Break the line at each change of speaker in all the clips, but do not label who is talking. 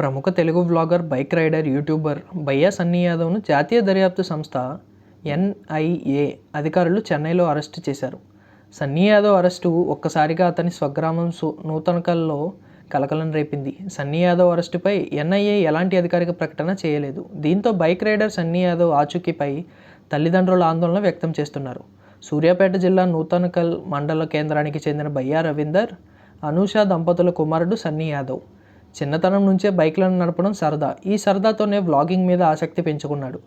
ప్రముఖ Telugu vlogger bike rider YouTuber Bayya Sunny యాదవ్ను జాతీయ దర్యాప్తు సంస్థ ఎన్ఐఏ అధికారులు చెన్నైలో అరెస్టు చేశారు. సన్నీ యాదవ్ అరెస్టు ఒక్కసారిగా అతని స్వగ్రామం సు నూతనకల్లో కలకలం రేపింది. సన్నీ యాదవ్ అరెస్టుపై ఎన్ఐఏ ఎలాంటి అధికారిక ప్రకటన చేయలేదు. దీంతో బైక్ రైడర్ సన్నీ యాదవ్ ఆచూకీపై తల్లిదండ్రుల ఆందోళన వ్యక్తం చేస్తున్నారు. సూర్యాపేట జిల్లా నూతనకల్ మండల కేంద్రానికి చెందిన బయ్యా రవీందర్ అనూష దంపతుల కుమారుడు సన్నీ యాదవ్ చిన్నతనం నుంచే బైక్లను నడపడం సరదా. ఈ సరదాతోనే వ్లాగింగ్ మీద ఆసక్తి పెంచుకున్నాడు.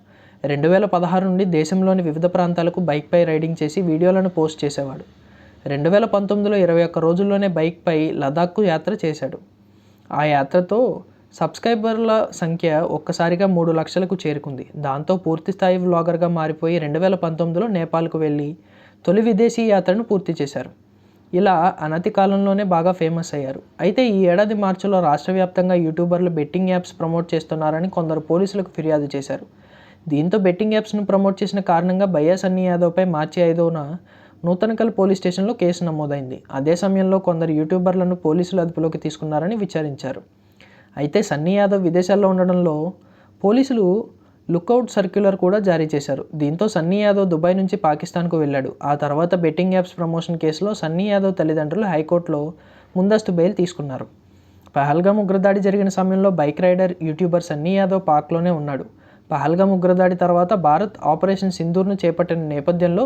రెండు వేల పదహారు నుండి దేశంలోని వివిధ ప్రాంతాలకు బైక్పై రైడింగ్ చేసి వీడియోలను పోస్ట్ చేసేవాడు. రెండు వేల పంతొమ్మిదిలో ఇరవై ఒక్క రోజుల్లోనే బైక్పై లదాఖ్కు యాత్ర చేశాడు. ఆ యాత్రతో సబ్స్క్రైబర్ల సంఖ్య ఒక్కసారిగా మూడు లక్షలకు చేరుకుంది. దాంతో పూర్తిస్థాయి వ్లాగర్గా మారిపోయి రెండు వేల పంతొమ్మిదిలో నేపాల్కు వెళ్ళి తొలి విదేశీ యాత్రను పూర్తి చేశారు. ఇలా అనతి కాలంలోనే బాగా ఫేమస్ అయ్యారు. అయితే ఈ ఏడాది మార్చిలో రాష్ట్ర వ్యాప్తంగా యూట్యూబర్లు బెట్టింగ్ యాప్స్ ప్రమోట్ చేస్తున్నారని కొందరు పోలీసులకు ఫిర్యాదు చేశారు. దీంతో బెట్టింగ్ యాప్స్ను ప్రమోట్ చేసిన కారణంగా బయ్యా సన్నీ యాదవ్పై మార్చి ఐదవన నూతనకల్ పోలీస్ స్టేషన్లో కేసు నమోదైంది. అదే సమయంలో కొందరు యూట్యూబర్లను పోలీసులు అదుపులోకి తీసుకున్నారని విచారించారు. అయితే సన్నీ యాదవ్ విదేశాల్లో ఉండడంలో పోలీసులు లుకౌట్ సర్క్యులర్ కూడా జారీ చేశారు. దీంతో సన్నీ యాదవ్ దుబాయ్ నుంచి పాకిస్తాన్కు వెళ్ళాడు. ఆ తర్వాత బెట్టింగ్ యాప్స్ ప్రమోషన్ కేసులో సన్నీ యాదవ్ తల్లిదండ్రులు హైకోర్టులో ముందస్తు బెయిల్ తీసుకున్నారు. పహల్గామ్ ఉగ్రదాడి జరిగిన సమయంలో bike rider YouTuber Sunny Yadav పాక్లోనే ఉన్నాడు. పహల్గామ్ ఉగ్రదాడి తర్వాత భారత్ ఆపరేషన్ సింధూర్ను చేపట్టిన నేపథ్యంలో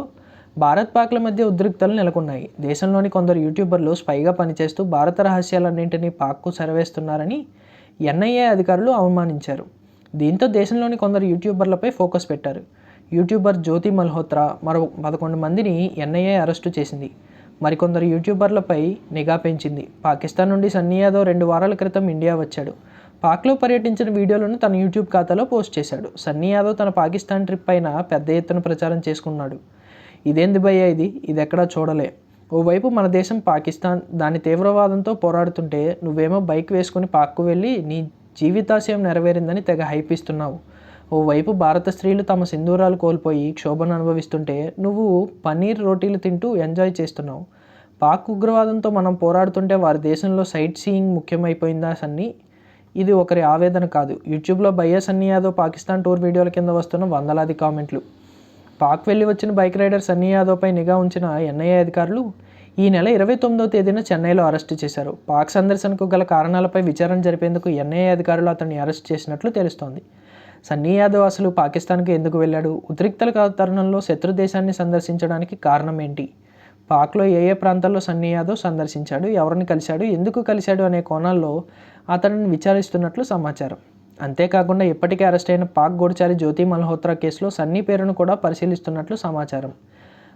భారత్ పాక్ల మధ్య ఉద్రిక్తలు నెలకొన్నాయి. దేశంలోని కొందరు యూట్యూబర్లు స్పైగా పనిచేస్తూ భారత రహస్యాలన్నింటినీ పాక్కు సరవేస్తున్నారని ఎన్ఐఏ అధికారులు అవమానించారు. దీంతో దేశంలోని కొందరు యూట్యూబర్లపై ఫోకస్ పెట్టారు. యూట్యూబర్ జ్యోతి మల్హోత్రా మరో పదకొండు మందిని ఎన్ఐఏ అరెస్టు చేసింది. మరికొందరు యూట్యూబర్లపై నిఘా పెంచింది. పాకిస్తాన్ నుండి సన్నీ యాదవ్ రెండు వారాల క్రితం ఇండియా వచ్చాడు. పాక్లో పర్యటించిన వీడియోలను తన యూట్యూబ్ ఖాతాలో పోస్ట్ చేశాడు. సన్నీ యాదవ్ తన పాకిస్తాన్ ట్రిప్ పైన పెద్ద ఎత్తున ప్రచారం చేసుకున్నాడు. ఇదేంది భయ్య ఇది? ఇది ఎక్కడా చూడలే. ఓవైపు మన దేశం పాకిస్తాన్ దాని తీవ్రవాదంతో పోరాడుతుంటే నువ్వేమో బైక్ వేసుకుని పాక్కు వెళ్ళి నీ జీవితాశయం నెరవేరిందని తెగ హైప్ ఇస్తున్నావు ఓవైపు భారత స్త్రీలు తమ సింధూరాలు కోల్పోయి క్షోభను అనుభవిస్తుంటే నువ్వు పన్నీర్ రోటీలు తింటూ ఎంజాయ్ చేస్తున్నావు. పాక్ ఉగ్రవాదంతో మనం పోరాడుతుంటే వారి దేశంలో సైట్ సీయింగ్ ముఖ్యమైపోయిందా సన్ని? ఇది ఒకరి ఆవేదన కాదు. యూట్యూబ్లో బయ్యా సన్నీ యాదవ్ పాకిస్తాన్ టూర్ వీడియోల కింద వస్తున్న వందలాది కామెంట్లు. పాక్ వెళ్ళి వచ్చిన బైక్ రైడర్ సన్నీ యాదవ్పై నిఘా ఉంచిన ఎన్ఐఏ అధికారులు ఈ నెల ఇరవై తొమ్మిదో తేదీన చెన్నైలో అరెస్టు చేశారు. పాక్ సందర్శనకు గల కారణాలపై విచారణ జరిపేందుకు ఎన్ఐఏ అధికారులు అతన్ని అరెస్ట్ చేసినట్లు తెలుస్తోంది. సన్నీ యాదవ్ అసలు పాకిస్తాన్కు ఎందుకు వెళ్ళాడు? ఉద్రిక్తల తరుణంలో శత్రు దేశాన్ని సందర్శించడానికి కారణం ఏంటి? పాక్లో ఏ ఏ ప్రాంతాల్లో సన్నీ యాదవ్ సందర్శించాడు? ఎవరిని కలిశాడు? ఎందుకు కలిశాడు అనే కోణాల్లో అతనిని విచారిస్తున్నట్లు సమాచారం. అంతేకాకుండా ఇప్పటికే అరెస్ట్ అయిన పాక్ గూఢచారి జ్యోతి మల్హోత్రా కేసులో సన్నీ పేరును కూడా పరిశీలిస్తున్నట్లు సమాచారం.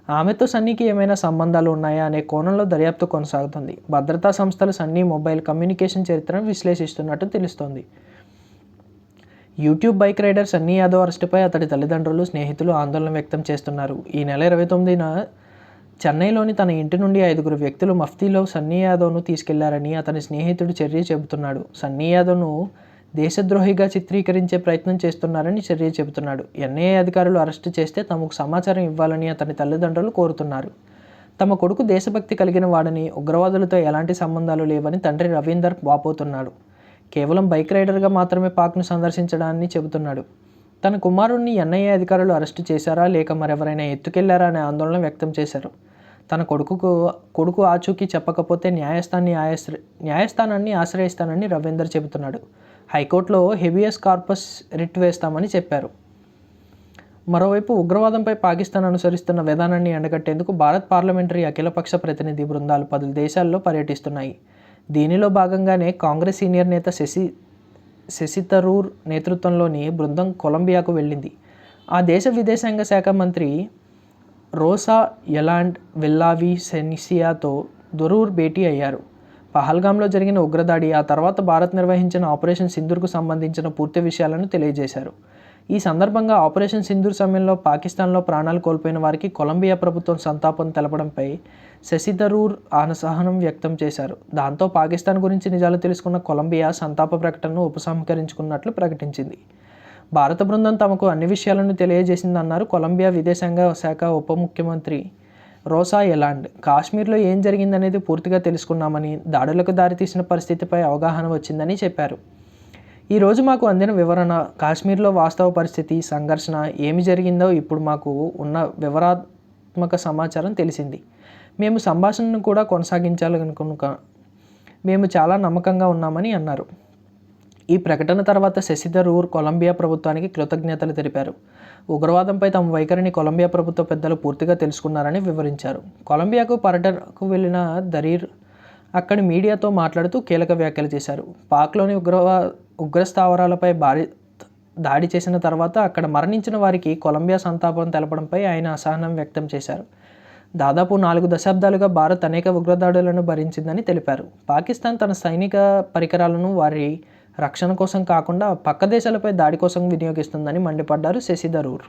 ఆమెతో సన్నీకి ఏమైనా సంబంధాలు ఉన్నాయా అనే కోణంలో దర్యాప్తు కొనసాగుతుంది. భద్రతా సంస్థలు సన్నీ మొబైల్ కమ్యూనికేషన్ చరిత్రను విశ్లేషిస్తున్నట్టు తెలుస్తోంది. YouTube bike rider Sunny Yadav అరెస్టుపై అతడి తల్లిదండ్రులు స్నేహితులు ఆందోళన వ్యక్తం చేస్తున్నారు. ఈ నెల ఇరవై తొమ్మిదిన చెన్నైలోని తన ఇంటి నుండి ఐదుగురు వ్యక్తులు మఫ్తీలో సన్నీ యాదవ్ను తీసుకెళ్ళారని అతని స్నేహితుడు చర్య చెబుతున్నాడు. సన్నీ యాదవ్ను దేశద్రోహిగా చిత్రీకరించే ప్రయత్నం చేస్తున్నారని చర్య చెబుతున్నాడు. ఎన్ఐఏ అధికారులు అరెస్టు చేస్తే తమకు సమాచారం ఇవ్వాలని అతని తల్లిదండ్రులు కోరుతున్నారు. తమ కొడుకు దేశభక్తి కలిగిన వాడని ఉగ్రవాదులతో ఎలాంటి సంబంధాలు లేవని తండ్రి రవీందర్ వాపోతున్నాడు. కేవలం బైక్ రైడర్గా మాత్రమే పాక్ను సందర్శించడాన్ని చెబుతున్నాడు. తన కుమారుడిని ఎన్ఐఏ అధికారులు అరెస్టు చేశారా లేక మరెవరైనా ఎత్తుకెళ్ళారా అనే ఆందోళన వ్యక్తం చేశారు. తన కొడుకుకు కొడుకు ఆచూకీ చెప్పకపోతే న్యాయస్థాన్ని ఆశ్ర న్యాయస్థానాన్ని ఆశ్రయిస్తానని రవీందర్ చెబుతున్నాడు. హైకోర్టులో హెబియస్ కార్పస్ రిట్ వేస్తామని చెప్పారు. మరోవైపు ఉగ్రవాదంపై పాకిస్తాన్ అనుసరిస్తున్న విధానాన్ని ఎండగట్టేందుకు భారత్ పార్లమెంటరీ అఖిలపక్ష ప్రతినిధి బృందాలు పలు దేశాల్లో పర్యటిస్తున్నాయి. దీనిలో భాగంగానే కాంగ్రెస్ సీనియర్ నేత శశి శశి తరూర్ నేతృత్వంలోని బృందం కొలంబియాకు వెళ్ళింది. ఆ దేశ విదేశాంగ శాఖ మంత్రి రోసా ఎలాండ్ విల్లావి సెనిసియాతో దొరూర్ భేటీ అయ్యారు. పహల్గామ్లో జరిగిన ఉగ్రదాడి ఆ తర్వాత భారత్ నిర్వహించిన ఆపరేషన్ సింధూర్కు సంబంధించిన పూర్తి విషయాలను తెలియజేశారు. ఈ సందర్భంగా ఆపరేషన్ సింధూర్ సమయంలో పాకిస్తాన్లో ప్రాణాలు కోల్పోయిన వారికి కొలంబియా ప్రభుత్వం సంతాపం తెలపడంపై శశి థరూర్ అసహనం వ్యక్తం చేశారు. దాంతో పాకిస్తాన్ గురించి నిజాలు తెలుసుకున్న కొలంబియా సంతాప ప్రకటనను ఉపసంహరించుకున్నట్లు ప్రకటించింది. భారత బృందం తమకు అన్ని విషయాలను తెలియజేసిందన్నారు కొలంబియా విదేశాంగ శాఖ ఉప ముఖ్యమంత్రి రోసా ఎలాండ్ కాశ్మీర్లో ఏం జరిగిందనేది పూర్తిగా తెలుసుకున్నామని దాడులకు దారితీసిన పరిస్థితిపై అవగాహన వచ్చిందని చెప్పారు. ఈరోజు మాకు అందిన వివరణ కాశ్మీర్లో వాస్తవ పరిస్థితి సంఘర్షణ ఏమి జరిగిందో ఇప్పుడు మాకు ఉన్న వివరాత్మక సమాచారం తెలిసింది. మేము సంభాషణను కూడా కొనసాగించాలనుకున్న మేము చాలా నమ్మకంగా ఉన్నామని అన్నారు. ఈ ప్రకటన తర్వాత శశిధరూర్ కొలంబియా ప్రభుత్వానికి కృతజ్ఞతలు తెలిపారు. ఉగ్రవాదంపై తమ వైఖరిని కొలంబియా ప్రభుత్వ పెద్దలు పూర్తిగా తెలుసుకున్నారని వివరించారు. కొలంబియాకు పర్యటనకు వెళ్ళిన దరీర్ అక్కడి మీడియాతో మాట్లాడుతూ కీలక వ్యాఖ్యలు చేశారు. పాక్లోని ఉగ్రవా ఉగ్రస్థావరాలపై భారీ దాడి చేసిన తర్వాత అక్కడ మరణించిన వారికి కొలంబియా సంతాపం తెలపడంపై ఆయన అసహనం వ్యక్తం చేశారు. దాదాపు నాలుగు దశాబ్దాలుగా భారత్ అనేక ఉగ్రదాడులను భరించిందని తెలిపారు. పాకిస్తాన్ తన సైనిక పరికరాలను వారి రక్షణ కోసం కాకుండా పక్క దేశాలపై దాడి కోసం వినియోగిస్తుందని మండిపడ్డారు శశిధరూర్